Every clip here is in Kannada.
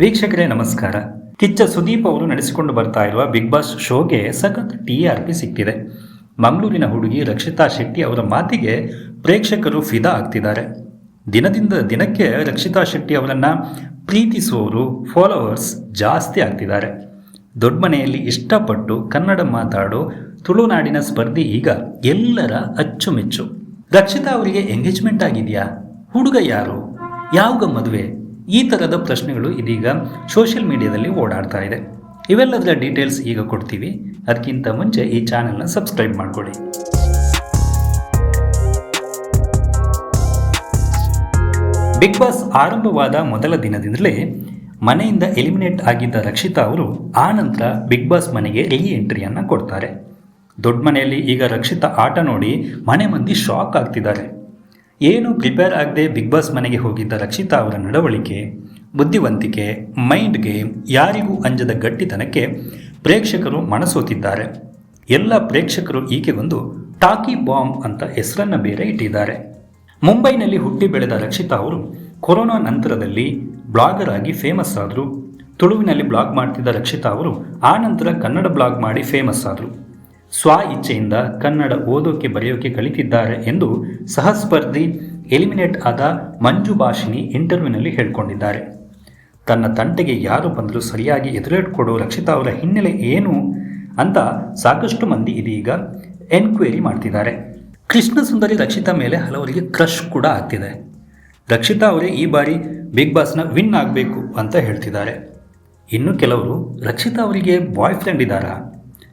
ವೀಕ್ಷಕರೇ, ನಮಸ್ಕಾರ. ಕಿಚ್ಚ ಸುದೀಪ್ ಅವರು ನಡೆಸಿಕೊಂಡು ಬರ್ತಾ ಇರುವ ಬಿಗ್ ಬಾಸ್ ಶೋಗೆ ಸಖತ್ ಟಿ ಆರ್ ಪಿ ಸಿಕ್ಕಿದೆ. ಮಂಗಳೂರಿನ ಹುಡುಗಿ ರಕ್ಷಿತಾ ಶೆಟ್ಟಿ ಅವರ ಮಾತಿಗೆ ಪ್ರೇಕ್ಷಕರು ಫಿದಾ ಆಗ್ತಿದ್ದಾರೆ. ದಿನದಿಂದ ದಿನಕ್ಕೆ ರಕ್ಷಿತಾ ಶೆಟ್ಟಿ ಅವರನ್ನು ಪ್ರೀತಿಸುವವರು ಫಾಲೋವರ್ಸ್ ಜಾಸ್ತಿ ಆಗ್ತಿದ್ದಾರೆ. ದೊಡ್ಡ ಮನೆಯಲ್ಲಿ ಇಷ್ಟಪಟ್ಟು ಕನ್ನಡ ಮಾತಾಡೋ ತುಳುನಾಡಿನ ಸ್ಪರ್ಧಿ ಈಗ ಎಲ್ಲರ ಅಚ್ಚುಮೆಚ್ಚು. ರಕ್ಷಿತಾ ಅವರಿಗೆ ಎಂಗೇಜ್ಮೆಂಟ್ ಆಗಿದೆಯಾ? ಹುಡುಗ ಯಾರು? ಯಾವಾಗ ಮದುವೆ? ಈ ಥರದ ಪ್ರಶ್ನೆಗಳು ಇದೀಗ ಸೋಷಿಯಲ್ ಮೀಡಿಯಾದಲ್ಲಿ ಓಡಾಡ್ತಾ ಇದೆ. ಇವೆಲ್ಲದರ ಡೀಟೇಲ್ಸ್ ಈಗ ಕೊಡ್ತೀವಿ. ಅದಕ್ಕಿಂತ ಮುಂಚೆ ಈ ಚಾನೆಲ್ನ ಸಬ್ಸ್ಕ್ರೈಬ್ ಮಾಡ್ಕೊಳ್ಳಿ. ಬಿಗ್ ಬಾಸ್ ಆರಂಭವಾದ ಮೊದಲ ದಿನದಿಂದಲೇ ಮನೆಯಿಂದ ಎಲಿಮಿನೇಟ್ ಆಗಿದ್ದ ರಕ್ಷಿತಾ ಅವರು ಆ ನಂತರ ಬಿಗ್ ಬಾಸ್ ಮನೆಗೆ ರೀ ಎಂಟ್ರಿಯನ್ನು ಕೊಡ್ತಾರೆ. ದೊಡ್ಡ ಮನೆಯಲ್ಲಿ ಈಗ ರಕ್ಷಿತಾ ಆಟ ನೋಡಿ ಮನೆ ಮಂದಿ ಶಾಕ್ ಆಗ್ತಿದ್ದಾರೆ. ಏನು ಪ್ರಿಪೇರ್ ಆಗದೆ ಬಿಗ್ ಬಾಸ್ ಮನೆಗೆ ಹೋಗಿದ್ದ ರಕ್ಷಿತಾ ಅವರ ನಡವಳಿಕೆ, ಬುದ್ಧಿವಂತಿಕೆ, ಮೈಂಡ್ ಗೇಮ್ ಯಾರಿಗೂ ಅಂಜದ ಗಟ್ಟಿತನಕ್ಕೆ ಪ್ರೇಕ್ಷಕರು ಮನಸೋತಿದ್ದಾರೆ. ಎಲ್ಲ ಪ್ರೇಕ್ಷಕರು ಈಕೆಗೊಂದು ಟಾಕಿ ಬಾಂಬ್ ಅಂತ ಹೆಸರನ್ನು ಬೇರೆ ಇಟ್ಟಿದ್ದಾರೆ. ಮುಂಬೈನಲ್ಲಿ ಹುಟ್ಟಿ ಬೆಳೆದ ರಕ್ಷಿತಾ ಅವರು ಕೊರೋನಾ ನಂತರದಲ್ಲಿ ಬ್ಲಾಗರ್ ಆಗಿ ಫೇಮಸ್ ಆದರು. ತುಳುವಿನಲ್ಲಿ ಬ್ಲಾಗ್ ಮಾಡ್ತಿದ್ದ ರಕ್ಷಿತಾ ಅವರು ಆ ನಂತರ ಕನ್ನಡ ಬ್ಲಾಗ್ ಮಾಡಿ ಫೇಮಸ್ ಆದರು. ಸ್ವ ಇಚ್ಛೆಯಿಂದ ಕನ್ನಡ ಓದೋಕೆ ಬರೆಯೋಕೆ ಕಲಿತಿದ್ದಾರೆ ಎಂದು ಸಹಸ್ಪರ್ಧಿ ಎಲಿಮಿನೇಟ್ ಆದ ಮಂಜು ಭಾಷಿನಿ ಇಂಟರ್ವ್ಯೂನಲ್ಲಿ ಹೇಳ್ಕೊಂಡಿದ್ದಾರೆ. ತನ್ನ ತಂಟೆಗೆ ಯಾರು ಬಂದರೂ ಸರಿಯಾಗಿ ಎದುರೇಟ್ ಕೊಡೋ ರಕ್ಷಿತಾ ಅವರ ಹಿನ್ನೆಲೆ ಏನು ಅಂತ ಸಾಕಷ್ಟು ಮಂದಿ ಇದೀಗ ಎನ್ಕ್ವೈರಿ ಮಾಡ್ತಿದ್ದಾರೆ. ಕೃಷ್ಣ ಸುಂದರಿ ರಕ್ಷಿತಾ ಮೇಲೆ ಹಲವರಿಗೆ ಕ್ರಶ್ ಕೂಡ ಆಗ್ತಿದೆ. ರಕ್ಷಿತಾ ಅವರೇ ಈ ಬಾರಿ ಬಿಗ್ ಬಾಸ್ನ ವಿನ್ ಆಗಬೇಕು ಅಂತ ಹೇಳ್ತಿದ್ದಾರೆ. ಇನ್ನು ಕೆಲವರು ರಕ್ಷಿತಾ ಅವರಿಗೆ ಬಾಯ್ ಫ್ರೆಂಡ್ ಇದ್ದಾರಾ?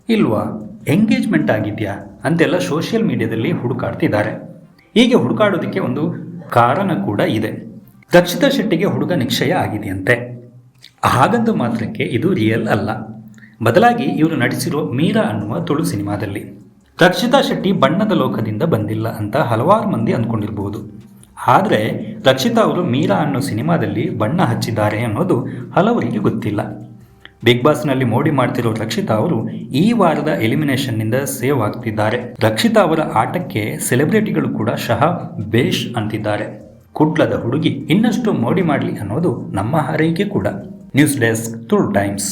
ಇಲ್ವಾ? ಎಂಗೇಜ್ಮೆಂಟ್ ಆಗಿದೆಯಾ ಅಂತೆಲ್ಲ ಸೋಷಿಯಲ್ ಮೀಡಿಯಾದಲ್ಲಿ ಹುಡುಕಾಡ್ತಿದ್ದಾರೆ. ಹೀಗೆ ಹುಡುಕಾಡೋದಕ್ಕೆ ಒಂದು ಕಾರಣ ಕೂಡ ಇದೆ. ರಕ್ಷಿತಾ ಶೆಟ್ಟಿಗೆ ಹುಡುಗ ನಿಶ್ಚಯ ಆಗಿದೆಯಂತೆ. ಹಾಗಂತ ಮಾತ್ರಕ್ಕೆ ಇದು ರಿಯಲ್ ಅಲ್ಲ. ಬದಲಾಗಿ ಇವರು ನಟಿಸಿರೋ ಮೀರಾ ಅನ್ನುವ ತುಳು ಸಿನಿಮಾದಲ್ಲಿ. ರಕ್ಷಿತಾ ಶೆಟ್ಟಿ ಬಣ್ಣದ ಲೋಕದಿಂದ ಬಂದಿಲ್ಲ ಅಂತ ಹಲವಾರು ಮಂದಿ ಅಂದ್ಕೊಂಡಿರ್ಬೋದು. ಆದರೆ ರಕ್ಷಿತಾ ಅವರು ಮೀರಾ ಅನ್ನೋ ಸಿನಿಮಾದಲ್ಲಿ ಬಣ್ಣ ಹಚ್ಚಿದ್ದಾರೆ ಅನ್ನೋದು ಹಲವರಿಗೆ ಗೊತ್ತಿಲ್ಲ. ಬಿಗ್ ಬಾಸ್ನಲ್ಲಿ ಮೋಡಿ ಮಾಡ್ತಿರೋ ರಕ್ಷಿತಾ ಅವರು ಈ ವಾರದ ಎಲಿಮಿನೇಷನ್ನಿಂದ ಸೇವ್ ಆಗ್ತಿದ್ದಾರೆ. ರಕ್ಷಿತಾ ಅವರ ಆಟಕ್ಕೆ ಸೆಲೆಬ್ರಿಟಿಗಳು ಕೂಡ ಶಹ ಬೇಷ್ ಅಂತಿದ್ದಾರೆ. ಕುಟ್ಲದ ಹುಡುಗಿ ಇನ್ನಷ್ಟು ಮೋಡಿ ಮಾಡಲಿ ಅನ್ನೋದು ನಮ್ಮ ಹಾರೈಕೆ ಕೂಡ. News desk Tulu times